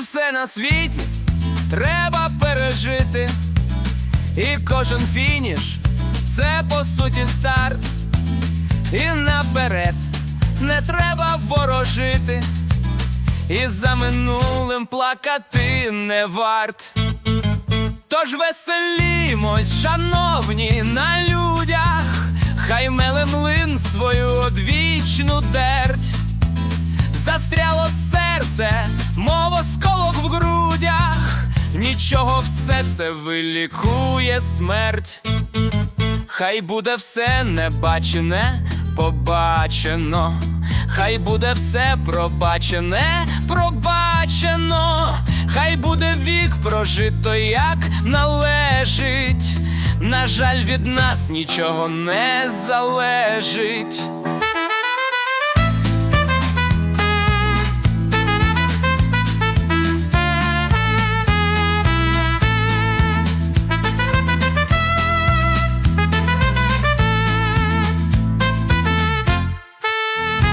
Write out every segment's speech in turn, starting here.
Все на світі треба пережити. І кожен фініш це по суті старт. І наперед не треба ворожити. І за минулим плакати не варт. Тож веселімось, шановні, на людях, хай меле млин свою одвічну дерть. Застряло серце, нічого все це вилікує смерть. Хай буде все небачене, побачено, хай буде все пробачене, пробачено, хай буде вік прожито, як належить. На жаль, від нас нічого не залежить.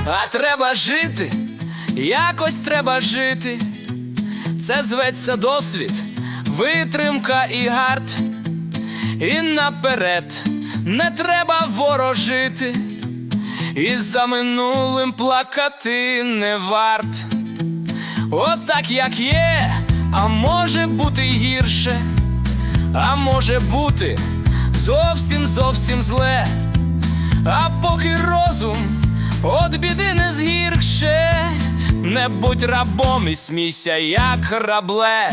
А треба жити, якось треба жити. Це зветься досвід, витримка і гард. І наперед не треба ворожити, і за минулим плакати не варт. Отак як є, а може бути гірше, а може бути зовсім зовсім зле. А поки розум от біди не згірше, не будь рабом і смійся, як рабле.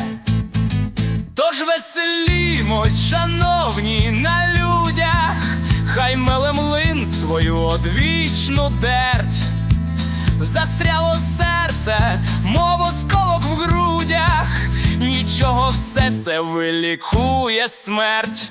Тож веселімось, шановні, на людях, хай меле млин свою одвічну дерть. Застряло серце, мов осколок в грудях, нічого все це вилікує смерть.